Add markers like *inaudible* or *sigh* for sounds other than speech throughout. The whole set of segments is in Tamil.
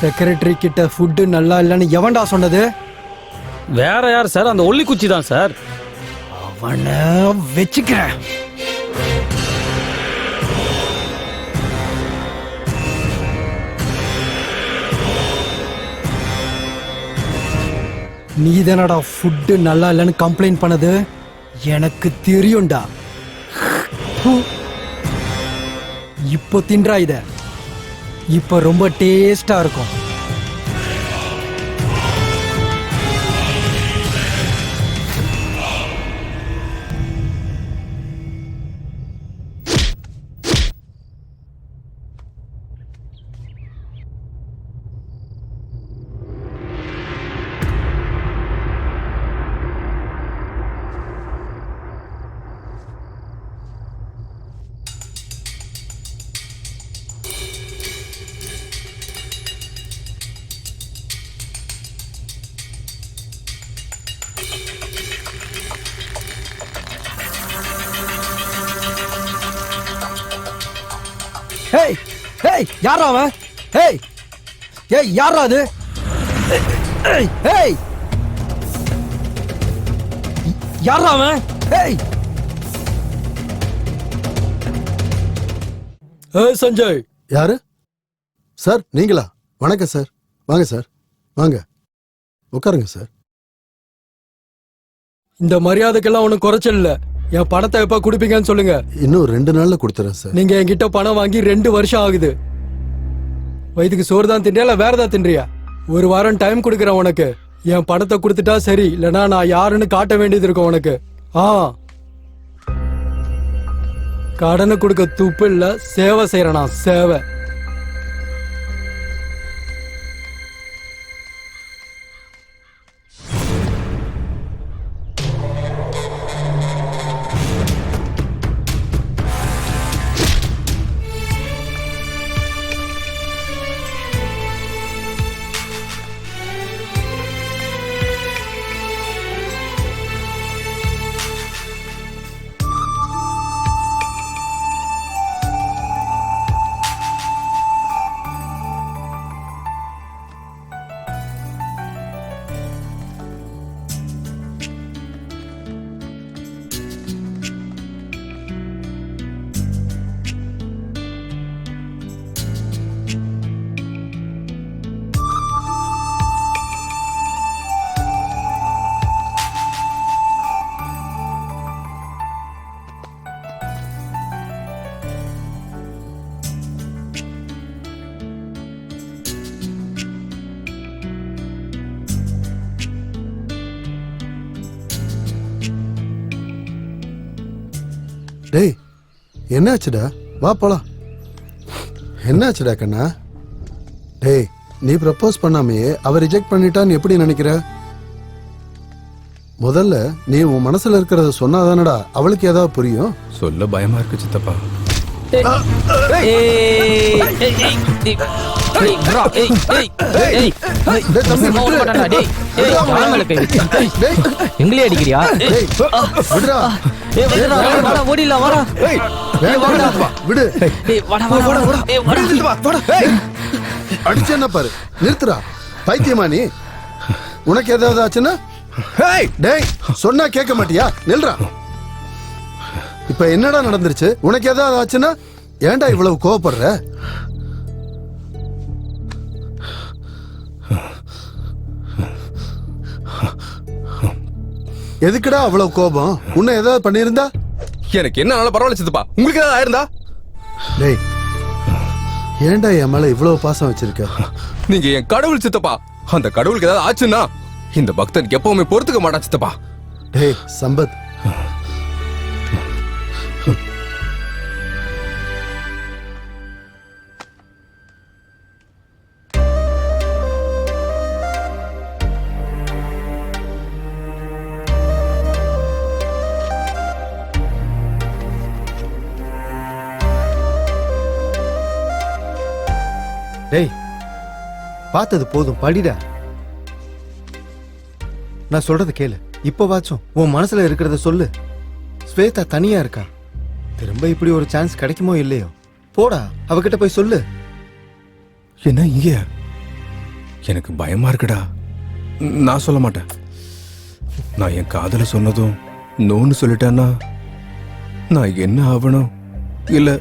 செக்ரட்டரி கிட்ட ஃபுட்டு நல்லா இல்லைன்னு எவன்டா சொன்னது? வேற யார் சார்? அந்த ஒல்லி குச்சி தான் சார். அவனை வச்சுக்கிறேன். நீ தானடா ஃபுட்டு நல்லா இல்லைன்னு கம்ப்ளைண்ட் பண்ணது? எனக்கு தெரியும்டா. இப்போ தின்றா இத. இப்போ ரொம்ப டேஸ்ட்டாக இருக்கும். ஹேய் ஹேய் யாரா அவன்? ஹேய் ஏய் யாரா அது? ஏய் ஹேய் யாரா அவன்? ஹேய் ஏய் சஞ்சய். யாரு? சார் நீங்களா? வணக்கம் சார். வாங்க சார். வாங்க. உட்காருங்க சார். இந்த மரியாதைக்கெல்லாம் ஒன்றும் குறைச்சல் இல்ல. என் பணத்தை எப்ப கொடுப்பீங்கன்னு சொல்லுங்க. இன்னும் ரெண்டு நாள்ல கொடுத்துறேன் சார். நீங்க என்கிட்ட பணம் வாங்கி ரெண்டு வருஷம் ஆகுது. வயிற்றுக்கு சோறு தான் தின்றியா இல்ல வேற ஏதாவது தின்றியா? ஒரு வாரம் டைம் கொடுக்குறேன் உனக்கு. என் பணத்தை கொடுத்துட்டா சரி இல்லனா நான் யாருன்னு காட்ட வேண்டியது இருக்கும் உனக்கு. ஆ. கடனை கொடுக்க துப்பு இல்ல சேவை செய்யறேனா சேவை. டேய் என்னாச்சுடா? வா போலாம். என்னாச்சுடா கண்ணா? டேய் நீ ப்ரப்போஸ் பண்ணாமையே அவ ரிஜெக்ட் பண்ணிட்டான்னு எப்படி நினைக்கிற? முதல்ல நீ உன் மனசுல இருக்கிறத சொன்னாதானடா அவளுக்கு ஏதாவது புரியும்? சொல்ல பயமா இருக்கு சித்தப்பா. எங்களே அடிக்கிறியா? ஓடிடலாம், வாடா. விடு. அடிச்சு என்ன பாரு? நிறுத்துடா. பைத்தியமா நீ? உனக்கு ஏதாவது ஆச்சுன்னா? ஹேய் டேய் சொன்னா கேட்க மாட்டியா? நில்றா. இப்ப என்னடா நடந்துருச்சு? உனக்கு ஏதாவது ஆச்சுன்னா ஏன்டா இவ்வளவு கோவப்படுற? எதுக்குடா அவ்வளவு கோபம்? உன்னை ஏதாவது பண்ணியிருந்தா? எனக்கு என்ன ஆனாலும் பரவாயில்ல சித்தப்பா. உங்களுக்கு ஏதாவது ஆயிருந்தா? டேய் ஏன்டா என் மேல இவ்வளவு பாசம் வச்சிருக்க? நீங்க என் கடவுள் சித்தப்பா. அந்த கடவுளுக்கு ஏதாவது ஆச்சுன்னா இந்த பக்தனுக்கு எப்பவுமே பொறுத்துக்க மாட்டான் சித்தப்பா. டேய் சம்பத். பார்த்தது போதும் படிடா. நான் சொல்றது கேளு. இப்போவாச்சும் உன் மனசுல இருக்கிறத சொல்லு. ஸ்வேதா தனியா இருக்கா? திரும்ப இப்படி ஒரு சான்ஸ் கிடைக்குமோ இல்லையோ? போடா அவகிட்ட போய் சொல்லு. என்ன இங்கே? எனக்கு பயமா இருக்குடா. நான் சொல்ல மாட்டேன். நான் என் காதல சொன்னதும் நோன்னு சொல்லிட்டேன்னா நான் என்ன ஆகணும் இல்ல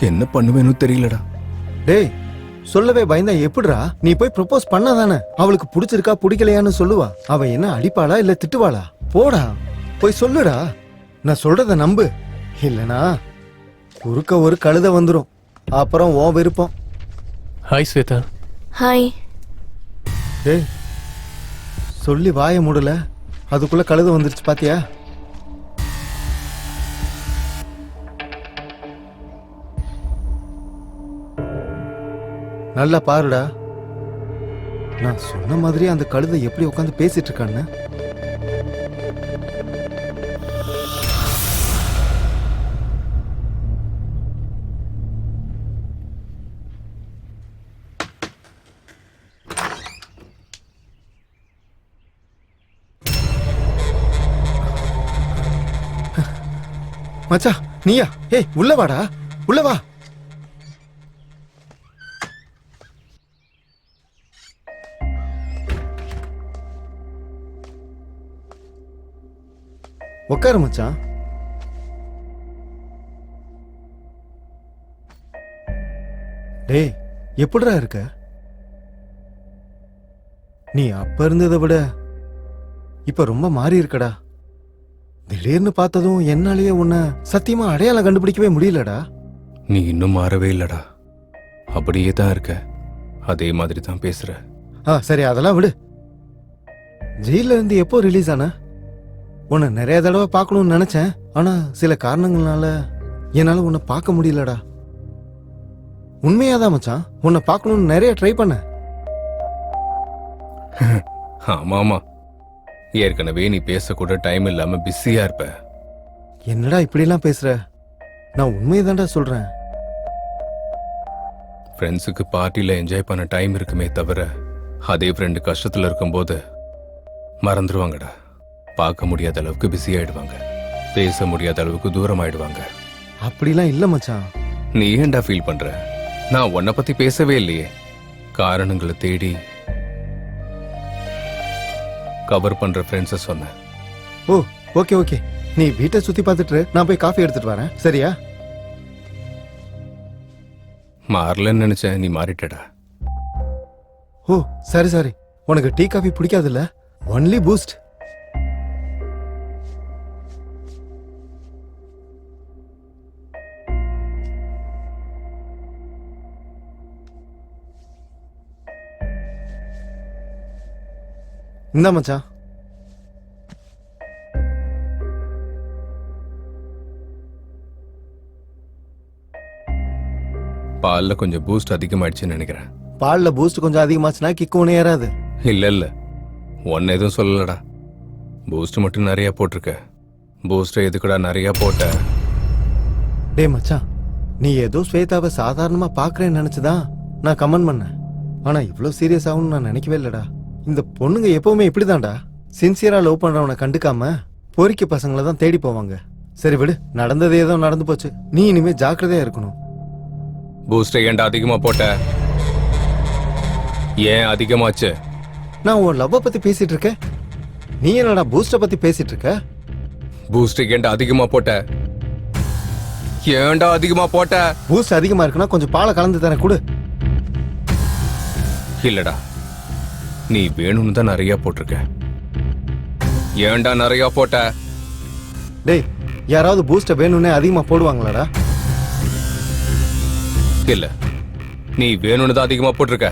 என்ன பண்ணுவேன்னு தெரியலடா. டேய் சொல்லவே பயந்தா எப்படிடா? நீ போய் ப்ரப்போஸ் பண்ணாதானே? அவளுக்கு பிடிச்சிருக்கா பிடிக்கலையான்னு சொல்லுவா. அவ என்ன அடிப்பாளா இல்ல திட்டுவாளா? போடா. போய் சொல்லுடா. நான் சொல்றத நம்பு. இல்லனா குறுக்க ஒரு கழுத வந்துரும். அப்புறம் உன் விருப்பம். ஹாய் ஸ்வேதா ஹாய் டேய் சொல்லி வாய மூடல. அதுக்குள்ள கழுத வந்துருச்சு பாத்தியா? நல்லா பாருடா. நான் சொன்ன மாதிரி அந்த கழுதை எப்படி உட்காந்து பேசிட்டு இருக்கான்னு? மச்சா நீயா? ஏய் உள்ள வாடா. உள்ள வா. உட்காரு மச்சான். டேய் எப்படிடா இருக்க? நீ அப்ப இருந்ததை விட இப்ப ரொம்ப மாறி இருக்கடா. திடீர்னு பார்த்ததும் என்னாலேயே உன்னை சத்தியமா அடையாளம் கண்டுபிடிக்கவே முடியலடா. நீ இன்னும் மாறவே இல்லடா. அப்படியே தான் இருக்க. அதே மாதிரி தான் பேசுற. ஆ சரி அதெல்லாம் விடு. ஜெயில இருந்து எப்போ ரிலீஸ் ஆன? உன்னை நிறைய தடவை பார்க்கணும்னு நினைச்சேன். ஆனா சில காரணங்களால என்னால உன்னை பார்க்க முடியலடா. உண்மையாதான் மச்சான் உன்னை பார்க்கணும்னு நிறைய ட்ரை பண்ண *laughs* ஆமா ஆமா ஏற்கனவே நீ பேசக்கூட டைம் இல்லாம பிஸியா இருப்ப. என்னடா இப்படிலாம் பேசுற? நான் உண்மையதான்டா சொல்றேன். ஃப்ரெண்ட்ஸுக்கு பார்ட்டியில் என்ஜாய் பண்ண டைம் இருக்குமே தவிர அதே ஃப்ரெண்டு கஷ்டத்தில் இருக்கும்போது மறந்துடுவாங்கடா பார்க்க முடியாத அளவுக்கு பிஸி ஆயிடுவாங்க. பேச முடியாத அளவுக்கு தூரம் ஆயிடுவாங்க. அப்படிலாம் இல்ல மச்சான். நீ ஏன்டா ஃபீல் பண்ற? நான் உன்னை பத்தி பேசவே இல்லையே. காரணங்களை தேடி கவர் பண்ற ஃப்ரெண்ட்ஸை சொன்னேன். ஓ ஓகே ஓகே நீ வீட்டை சுத்தி பார்த்துட்டு இரு, நான் போய் காஃபி எடுத்துட்டு வரேன். சரியா? மாறலன்னு நினைச்சேன். நீ மாறிட்டடா. ஓ சரி சரி. உனக்கு டீ காஃபி பிடிக்காதுல்ல? ஒன்லி பூஸ்ட் இந்தா மச்சான் பால்ல கொஞ்சம் பூஸ்ட் அதிகமாயிடுச்சுன்னு நினைக்கிறேன். பால்ல பூஸ்ட் கொஞ்சம் அதிகமாச்சுன்னா கிக்கு ஒன்று ஏறாது. இல்ல இல்ல. ஒன்னு எதுவும் சொல்லலடா. பூஸ்ட் மட்டும் நிறைய போட்டிருக்க. பூஸ்ட் எதுக்குடா நிறைய போட்ட? டேய் மச்சான் நீ ஏதோ ஸ்வேதாவை சாதாரணமா பாக்குறேன்னு நினைச்சுதான் நான் கமெண்ட் பண்ணேன். ஆனா இவ்ளோ சீரியஸ் ஆகும்னு நான் நினைக்கவே இல்லடா. இந்த பொண்ணுங்க எப்பவுமே இப்படிதான்டா. சின்சியரா லவ் பண்றவனை கண்டுக்காம பொறிக்க பசங்களை தான் தேடி போவாங்க. சரி விடு நடந்தது ஏதோ நடந்து போச்சு. நீ இனிமே ஜாக்கிரதையா இருக்கணும். பூஸ்ட் ஏன்டா அதிகமா போட்ட. ஏன் அதிகமாச்சு? நான் உன் லவ்வை பத்தி பேசிட்டு இருக்கேன். நீ என்னடா பூஸ்ட பத்தி பேசிட்டு இருக்க? பூஸ்ட் ஏன்டா அதிகமா போட்ட. ஏன்டா அதிகமா போட்ட? பூஸ்ட் அதிகமா இருக்குன்னா கொஞ்சம் பாலை கலந்து தரேன் கொடு. இல்லடா. நீ வேணும்னு தான் நிறைய போட்டிருக்க. ஏன்டா நிறைய போட்ட? டேய் யாராவது பூஸ்ட வேணும்னே அதிகமா போடுவாங்களாடா? இல்ல. நீ வேணும்னு தான் அதிகமா போட்டிருக்க.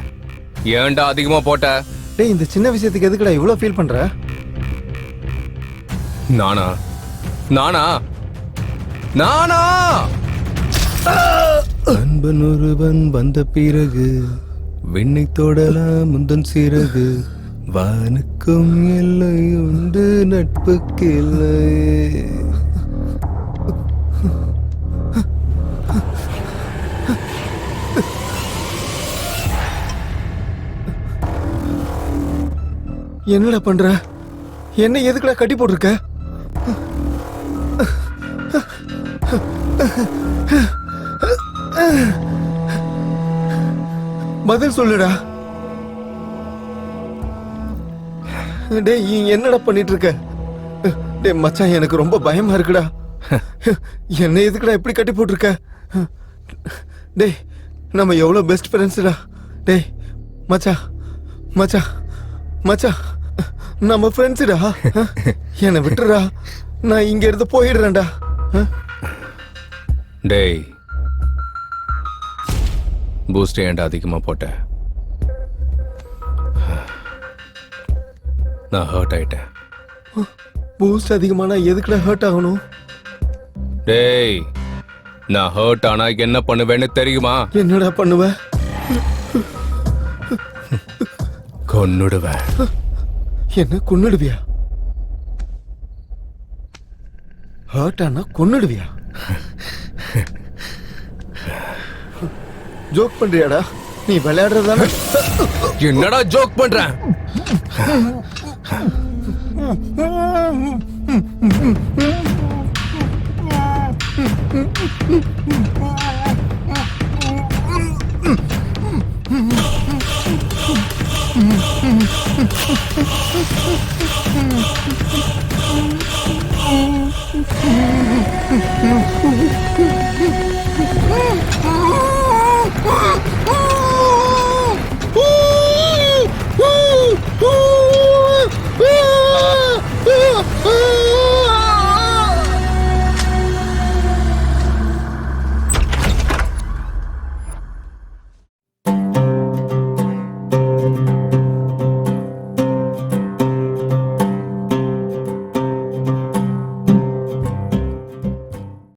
ஏன்டா அதிகமா போட்ட? டேய் இந்த சின்ன விஷயத்துக்கு எதுக்குடா இவ்வளவு ஃபீல் பண்ற? நானா? நானா? நானா? அன்பன் ஒருவன் வந்த பிறகு விண்ணை தொடலாம் முந்தன் சிறகு. வானுக்கும் எல்லை உண்டு நட்புக்கு இல்லை என்னடா பண்ற? என்ன எதுக்குடா கட்டி போட்டிருக்க? பதில் சொல்லுடா. டேய் நீ என்னடா பண்ணிட்டு இருக்க டேய் மச்சான் எனக்கு ரொம்ப பயமா இருக்குடா. என்ன எதுக்குடா இப்படி கட்டி போட்டிருக்க? டேய் நம்ம எவ்வளோ பெஸ்ட் ஃப்ரெண்ட்ஸ்டா டேய் மச்சா மச்சா மச்சா நம்ம ஃப்ரெண்ட்ஸுடா என்னை விட்டுறா. நான் இங்க இருந்து போயிடுறேன்டா. டேய் பூஸ்ட் ஏன்டா அதிகமா போட்ட? நான் ஹர்ட் ஆயிட்டேன். பூஸ்ட் அதிகமானா எதுக்குடா ஹர்ட் ஆகணும்? டேய் நான் ஹர்ட் ஆனா என்ன பண்ணுவேன்னு தெரியுமா? என்னடா பண்ணுவ? கொன்னுடுவேன். என்ன கொன்னுடுவியா? ஹர்ட் ஆனா கொன்னுடுவியா? ஜோக் பண்றியாடா நீ விளையாடுறதானே என்னடா ஜோக் பண்றேன் Mm-hmm.